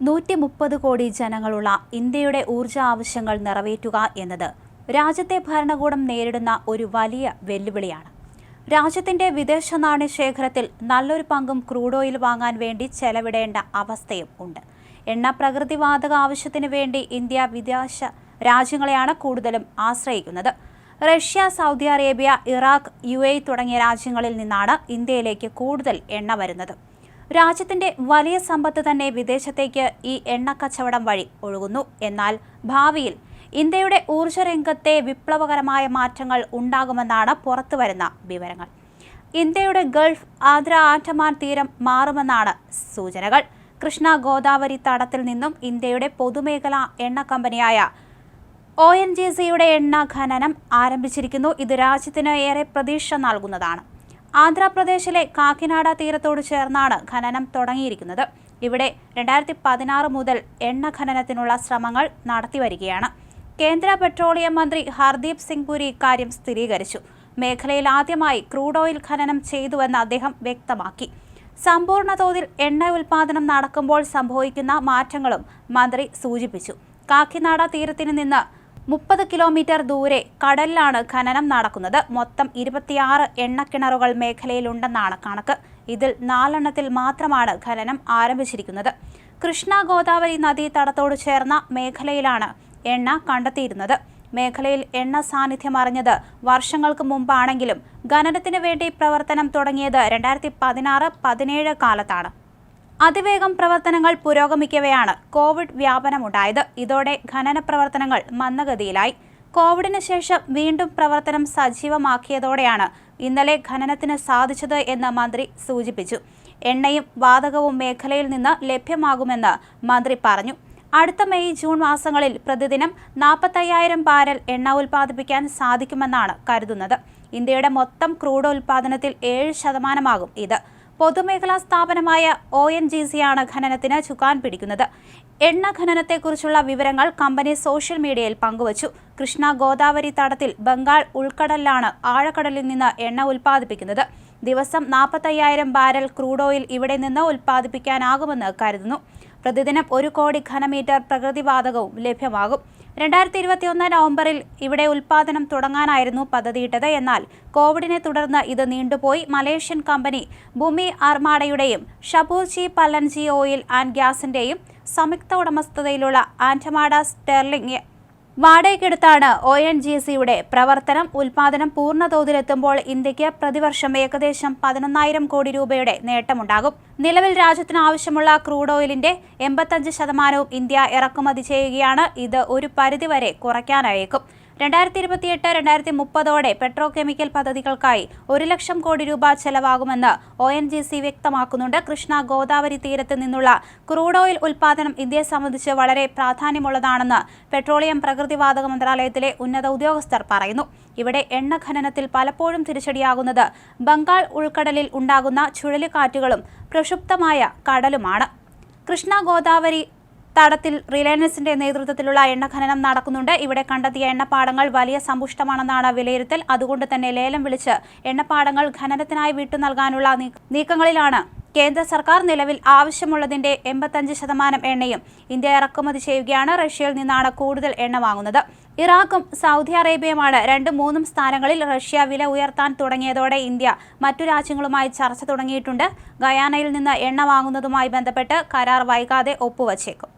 നൂറ്റി മുപ്പത് കോടി ജനങ്ങളുള്ള ഇന്ത്യയുടെ ഊർജ ആവശ്യങ്ങൾ നിറവേറ്റുക എന്നത് രാജ്യത്തെ ഭരണകൂടം നേരിടുന്ന ഒരു വലിയ വെല്ലുവിളിയാണ്. രാജ്യത്തിന്റെ വിദേശ നാണ്യ ശേഖരത്തിൽ നല്ലൊരു പങ്കും ക്രൂഡ് ഓയിൽ വാങ്ങാൻ വേണ്ടി ചെലവിടേണ്ട അവസ്ഥയും ഉണ്ട്. എണ്ണ പ്രകൃതിവാതക ആവശ്യത്തിന് വേണ്ടി ഇന്ത്യ വിദേശ രാജ്യങ്ങളെയാണ് കൂടുതലും ആശ്രയിക്കുന്നത്. റഷ്യ സൗദി അറേബ്യ ഇറാഖ് യു തുടങ്ങിയ രാജ്യങ്ങളിൽ നിന്നാണ് ഇന്ത്യയിലേക്ക് കൂടുതൽ എണ്ണ വരുന്നത്. രാജ്യത്തിന്റെ വലിയ സമ്പത്ത് തന്നെ വിദേശത്തേക്ക് ഈ എണ്ണക്കച്ചവടം വഴി ഒഴുകുന്നു. എന്നാൽ ഭാവിയിൽ ഇന്ത്യയുടെ ഊർജ രംഗത്തെ വിപ്ലവകരമായ മാറ്റങ്ങൾ ഉണ്ടാകുമെന്നാണ് പുറത്തുവരുന്ന വിവരങ്ങൾ. ഇന്ത്യയുടെ ഗൾഫ് ആന്ധ്ര ആൻഡമാൻ തീരം മാറുമെന്നാണ് സൂചനകൾ. കൃഷ്ണ ഗോദാവരി തടത്തിൽ നിന്നും ഇന്ത്യയുടെ പൊതുമേഖലാ എണ്ണ കമ്പനിയായ ഒ എൻ ജി സിയുടെ എണ്ണ ഖനനം ആരംഭിച്ചിരിക്കുന്നു. ഇത് രാജ്യത്തിന് ഏറെ പ്രതീക്ഷ നൽകുന്നതാണ്. ആന്ധ്രാപ്രദേശിലെ കാക്കിനാട തീരത്തോട് ചേർന്നാണ് ഖനനം തുടങ്ങിയിരിക്കുന്നത്. ഇവിടെ രണ്ടായിരത്തി പതിനാറ് മുതൽ എണ്ണ ഖനനത്തിനുള്ള ശ്രമങ്ങൾ നടത്തിവരികയാണ് കേന്ദ്ര പെട്രോളിയം മന്ത്രി ഹർദീപ് സിംഗ് പുരി ഇക്കാര്യം സ്ഥിരീകരിച്ചു. മേഖലയിൽ ആദ്യമായി ക്രൂഡ് ഓയിൽ ഖനനം ചെയ്തുവെന്ന് അദ്ദേഹം വ്യക്തമാക്കി. സമ്പൂർണ തോതിൽ എണ്ണ ഉൽപാദനം നടക്കുമ്പോൾ സംഭവിക്കുന്ന മാറ്റങ്ങളും മന്ത്രി സൂചിപ്പിച്ചു. കാക്കിനാട തീരത്തിന് നിന്ന് മുപ്പത് കിലോമീറ്റർ ദൂരെ കടലിലാണ് ഖനനം നടക്കുന്നത്. മൊത്തം ഇരുപത്തിയാറ് എണ്ണക്കിണറുകൾ മേഖലയിലുണ്ടെന്നാണ് കണക്ക്. ഇതിൽ നാലെണ്ണത്തിൽ മാത്രമാണ് ഖനനം ആരംഭിച്ചിരിക്കുന്നത്. കൃഷ്ണ ഗോദാവരി നദീ തടത്തോട് ചേർന്ന മേഖലയിലാണ് എണ്ണ കണ്ടെത്തിയിരുന്നത്. മേഖലയിൽ എണ്ണ സാന്നിധ്യം അറിഞ്ഞത് വർഷങ്ങൾക്ക് മുമ്പാണെങ്കിലും ഖനനത്തിന് വേണ്ടി പ്രവർത്തനം തുടങ്ങിയത് രണ്ടായിരത്തി പതിനാറ് പതിനേഴ് കാലത്താണ്. അതിവേഗം പ്രവർത്തനങ്ങൾ പുരോഗമിക്കവെയാണ് കോവിഡ് വ്യാപനമുണ്ടായത്. ഇതോടെ ഖനന പ്രവർത്തനങ്ങൾ മന്ദഗതിയിലായി. കോവിഡിന് ശേഷം വീണ്ടും പ്രവർത്തനം സജീവമാക്കിയതോടെയാണ് ഇന്നലെ ഖനനത്തിന് സാധിച്ചത് എന്ന് മന്ത്രി സൂചിപ്പിച്ചു. എണ്ണയും വാതകവും മേഖലയിൽ നിന്ന് ലഭ്യമാകുമെന്ന് മന്ത്രി പറഞ്ഞു. അടുത്ത മെയ് ജൂൺ മാസങ്ങളിൽ പ്രതിദിനം നാൽപ്പത്തയ്യായിരം ബാരൽ എണ്ണ ഉൽപ്പാദിപ്പിക്കാൻ സാധിക്കുമെന്നാണ് കരുതുന്നത്. ഇന്ത്യയുടെ മൊത്തം ക്രൂഡ് ഉൽപ്പാദനത്തിൽ ഏഴ് ശതമാനമാകും ഇത്. പൊതുമേഖലാ സ്ഥാപനമായ ഒ എൻ ജി സിയാണ് ഖനനത്തിന് ചുക്കാൻ പിടിക്കുന്നത്. എണ്ണ ഖനനത്തെക്കുറിച്ചുള്ള വിവരങ്ങൾ കമ്പനി സോഷ്യൽ മീഡിയയിൽ പങ്കുവച്ചു. കൃഷ്ണ ഗോദാവരി തടത്തിൽ ബംഗാൾ ഉൾക്കടലിലാണ് ആഴക്കടലിൽ നിന്ന് എണ്ണ ഉൽപ്പാദിപ്പിക്കുന്നത്. ദിവസം നാൽപ്പത്തയ്യായിരം ബാരൽ ക്രൂഡ് ഓയിൽ ഇവിടെ നിന്ന് ഉൽപ്പാദിപ്പിക്കാനാകുമെന്ന് കരുതുന്നു. പ്രതിദിനം ഒരു കോടി ഘനമീറ്റർ പ്രകൃതിവാതകവും ലഭ്യമാകും. രണ്ടായിരത്തി ഇരുപത്തിയൊന്ന് നവംബറിൽ ഇവിടെ ഉൽപാദനം തുടങ്ങാനായിരുന്നു പദ്ധതിയിട്ടത്. എന്നാൽ കോവിഡിനെ തുടർന്ന് ഇത് നീണ്ടുപോയി. മലേഷ്യൻ കമ്പനി ഭൂമി ആർമാഡയുടെയും ഷബൂർജി പല്ലൻജി ഓയിൽ ആൻഡ് ഗ്യാസിന്റെയും സംയുക്ത ഉടമസ്ഥതയിലുള്ള ആൻഡമാഡ സ്റ്റെർലിംഗ് വാടകയ്ക്കെടുത്താണ് ഒ എൻ ജി സിയുടെ പ്രവർത്തനം. ഉൽപാദനം പൂർണതോതിലെത്തുമ്പോൾ ഇന്ത്യയ്ക്ക് പ്രതിവർഷം ഏകദേശം പതിനൊന്നായിരം കോടി രൂപയുടെ നേട്ടമുണ്ടാകും. നിലവിൽ രാജ്യത്തിന് ആവശ്യമുള്ള ക്രൂഡ് ഓയിലിന്റെ എൺപത്തഞ്ച് ശതമാനവും ഇന്ത്യ ഇറക്കുമതി ചെയ്യുകയാണ്. ഇത് ഒരു പരിധിവരെ കുറയ്ക്കാനായേക്കും. രണ്ടായിരത്തി ഇരുപത്തിയെട്ട് രണ്ടായിരത്തി മുപ്പതോടെ പെട്രോ കെമിക്കൽ പദ്ധതികൾക്കായി ഒരു ലക്ഷം കോടി രൂപ ചെലവാകുമെന്ന് ഒ എൻ ജി സി വ്യക്തമാക്കുന്നുണ്ട്. കൃഷ്ണ ഗോദാവരി തീരത്ത് നിന്നുള്ള ക്രൂഡ് ഓയിൽ ഉൽപാദനം ഇന്ത്യയെ സംബന്ധിച്ച് വളരെ പ്രാധാന്യമുള്ളതാണെന്ന് പെട്രോളിയം പ്രകൃതിവാതക മന്ത്രാലയത്തിലെ ഉന്നത ഉദ്യോഗസ്ഥർ പറയുന്നു. ഇവിടെ എണ്ണ ഖനനത്തിൽ പലപ്പോഴും തിരിച്ചടിയാകുന്നത് ബംഗാൾ ഉൾക്കടലിൽ ഉണ്ടാകുന്ന ചുഴലിക്കാറ്റുകളും പ്രക്ഷുബ്ധമായ കടലുമാണ്. കൃഷ്ണ ഗോദാവരി തടത്തിൽ റിലയൻസിന്റെ നേതൃത്വത്തിലുള്ള എണ്ണ ഖനനം നടക്കുന്നുണ്ട്. ഇവിടെ കണ്ടെത്തിയ എണ്ണപ്പാടങ്ങൾ വലിയ സമ്പുഷ്ടമാണെന്നാണ് വിലയിരുത്തൽ. അതുകൊണ്ട് തന്നെ ലേലം വിളിച്ച് എണ്ണപ്പാടങ്ങൾ ഖനനത്തിനായി വിട്ടു നൽകാനുള്ള നീക്കങ്ങളിലാണ് കേന്ദ്ര സർക്കാർ നിലവിൽ ആവശ്യമുള്ളതിന്റെ എൺപത്തഞ്ച് ശതമാനം എണ്ണയും. ഇന്ത്യ ഇറക്കുമതി ചെയ്യുകയാണ്. റഷ്യയിൽ നിന്നാണ് കൂടുതൽ എണ്ണ വാങ്ങുന്നത്. ഇറാഖും സൗദി അറേബ്യയുമാണ് രണ്ടും മൂന്നും സ്ഥാനങ്ങളിൽ റഷ്യ വില ഉയർത്താൻ തുടങ്ങിയതോടെ ഇന്ത്യ മറ്റു രാജ്യങ്ങളുമായി ചർച്ച തുടങ്ങിയിട്ടുണ്ട്. ഗയാനയിൽ നിന്ന് എണ്ണ വാങ്ങുന്നതുമായി ബന്ധപ്പെട്ട് കരാർ വൈകാതെ ഒപ്പുവച്ചേക്കും.